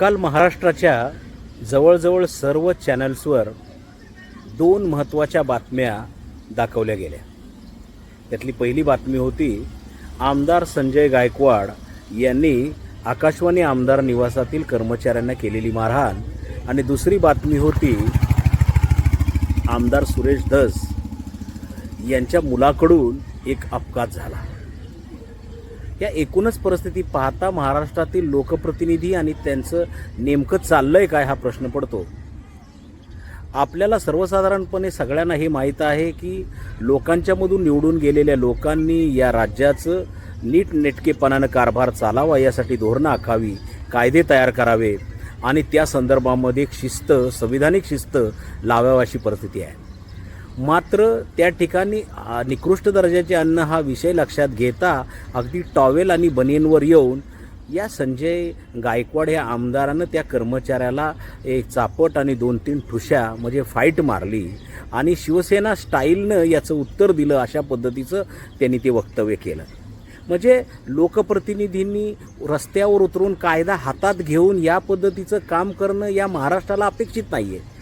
काल महाराष्ट्राच्या जवळजवळ सर्व चॅनल्सवर दोन महत्त्वाच्या बातम्या दाखवल्या गेल्या. त्यातली पहिली बातमी होती आमदार संजय गायकवाड यांनी आकाशवाणी आमदार निवासातील कर्मचाऱ्यांना केलेली मारहाण आणि दुसरी बातमी होती आमदार सुरेश धस यांच्या मुलाकडून एक अपघात झाला. या एकूणच परिस्थिती पाहता महाराष्ट्रातील लोकप्रतिनिधी आणि त्यांचं नेमकं चाललंय काय हा प्रश्न पडतो. आपल्याला सर्वसाधारणपणे सगळ्यांना हे माहीत आहे की लोकांच्यामधून निवडून गेलेल्या लोकांनी या राज्याचं नीटनेटकेपणानं कारभार चालावा यासाठी धोरणं आखावी कायदे तयार करावे आणि त्या संदर्भामध्ये शिस्त संविधानिक शिस्त लावावी अशी परिस्थिती आहे. मात्र त्या ठिकाणी निकृष्ट दर्जाचे अन्न हा विषय लक्षात घेता अगदी टॉवेल आणि बनियनवर येऊन या संजय गायकवाड या आमदारानं त्या कर्मचाऱ्याला एक चापट आणि दोन तीन ठुश्या म्हणजे फाईट मारली आणि शिवसेना स्टाईलनं याचं उत्तर दिलं अशा पद्धतीचं त्यांनी ते वक्तव्य केलं. म्हणजे लोकप्रतिनिधींनी रस्त्यावर उतरून कायदा हातात घेऊन या पद्धतीचं काम करणं या महाराष्ट्राला अपेक्षित नाही आहे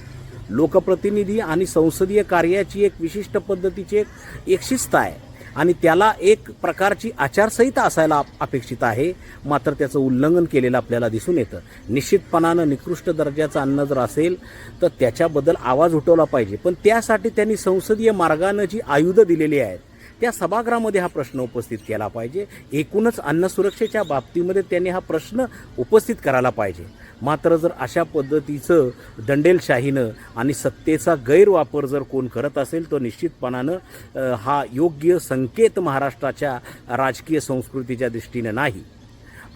लोकप्रतिनिधी आणि संसदीय कार्याची एक विशिष्ट पद्धतीची एक एक शिस्त आहे. आणि त्याला एक प्रकारची आचारसंहिता असायला अपेक्षित आहे. मात्र त्याचं उल्लंघन केलेलं आपल्याला दिसून येतं. निश्चितपणानं निकृष्ट दर्जाचं अन्न जर असेल तर त्याच्याबद्दल आवाज उठवला पाहिजे. पण त्यासाठी त्यांनी संसदीय मार्गानं जी आयुधं दिलेली आहेत त्या सभागृहामध्ये हा प्रश्न उपस्थित केला पाहिजे. एकूणच अन्न सुरक्षेच्या बाबतीमध्ये त्यांनी हा प्रश्न उपस्थित करायला पाहिजे. मात्र जर अशा पद्धतीचं दंडेलशाहीनं आणि सत्तेचा गैरवापर जर कोण करत असेल तर निश्चितपणानं हा योग्य संकेत महाराष्ट्राच्या राजकीय संस्कृतीच्या दृष्टीनं नाही.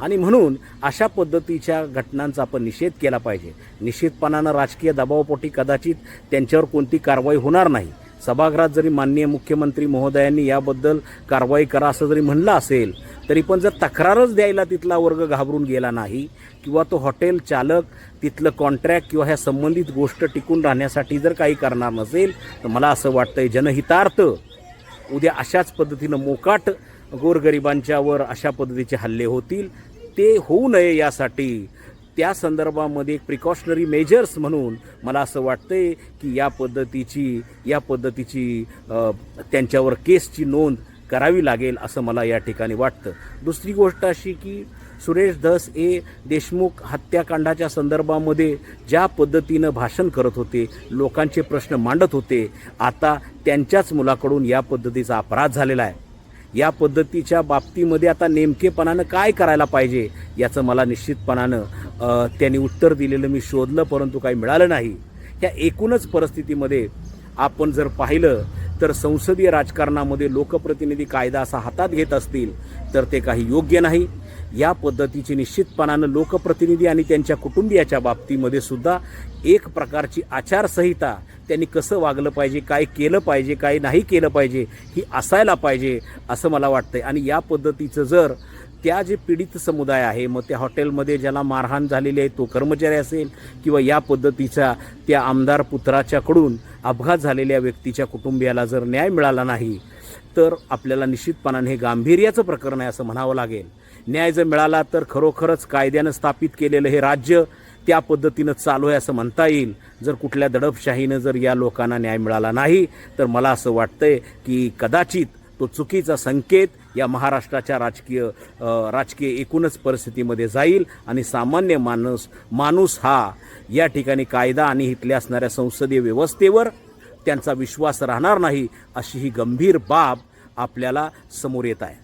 आणि म्हणून अशा पद्धतीच्या घटनांचा आपण निषेध केला पाहिजे. निश्चितपणानं राजकीय दबावपोटी कदाचित त्यांच्यावर कोणती कारवाई होणार नाही. सभागृहात जरी माननीय मुख्यमंत्री महोदयांनी याबद्दल कारवाई करा असं जरी म्हणलं असेल तरी पण जर तक्रारच द्यायला तिथला वर्ग घाबरून गेला नाही किंवा तो हॉटेल चालक तिथलं कॉन्ट्रॅक्ट किंवा ह्या संबंधित गोष्ट टिकून राहण्यासाठी जर काही करणार नसेल तर मला असं वाटतंय जनहितार्थ उद्या अशाच पद्धतीनं मोकाट गोरगरिबांच्यावर अशा पद्धतीचे हल्ले होतील. ते होऊ नये यासाठी त्या संदर्भामध्ये एक प्रिकॉशनरी मेजर्स म्हणून मला असं वाटतंय की या पद्धतीची या पद्धतीची त्यांच्यावर केसची नोंद करावी लागेल असं मला या ठिकाणी वाटतं. दुसरी गोष्ट अशी की सुरेश धस हे देशमुख हत्याकांडाच्या संदर्भामध्ये ज्या पद्धतीनं भाषण करत होते लोकांचे प्रश्न मांडत होते आता त्यांच्याच मुलाकडून या पद्धतीचा अपराध झालेला आहे. या पद्धतीच्या बाबतीमध्ये आता नेमकेपणानं काय करायला पाहिजे याचं मला निश्चितपणानं त्यांनी उत्तर दिलेलं मी शोधलं परंतु काही मिळालं नाही. ह्या एकूणच परिस्थितीमध्ये आपण जर पाहिलं तर संसदीय राजकारणामध्ये लोकप्रतिनिधी कायदा असा हातात घेत असतील तर ते काही योग्य नाही. या पद्धतीची निश्चितपणानं लोकप्रतिनिधी आणि त्यांच्या कुटुंबियाच्या बाबतीमध्ये सुद्धा एक प्रकारची आचारसंहिता त्यांनी कसं वागलं पाहिजे काय केलं पाहिजे काय नाही केलं पाहिजे ही असायला पाहिजे असं मला वाटतं आहे आणि या पद्धतीचं जर त्या जे पीडित समुदाय आहे मग त्या हॉटेलमध्ये ज्याला मारहाण झालेली आहे तो कर्मचारी असेल किंवा या पद्धतीचा त्या आमदार पुत्राच्याकडून अपघात झालेल्या व्यक्तीच्या कुटुंबियाला जर न्याय मिळाला नाही तर आपल्याला निश्चितपणाने हे गांभीर्याचं प्रकरण आहे असं म्हणावं लागेल. न्याय जर मिळाला तर खरोखरच कायद्यानं स्थापित केलेलं हे राज्य त्या पद्धतीनं चालू आहे असं म्हणता येईल. जर कुठल्या दडपशाहीनं जर या लोकांना न्याय मिळाला नाही तर मला असं वाटतंय की कदाचित तो चुकीचा संकेत या महाराष्ट्राच्या राजकीय राजकीय एकूणच परिस्थितीमध्ये जाईल आणि सामान्य माणूस माणूस हा या ठिकाणी कायदा आणि इथल्या असणाऱ्या संसदीय व्यवस्थेवर त्यांचा विश्वास राहणार नाही अशी ही गंभीर बाब आपल्याला समोर येत आहे.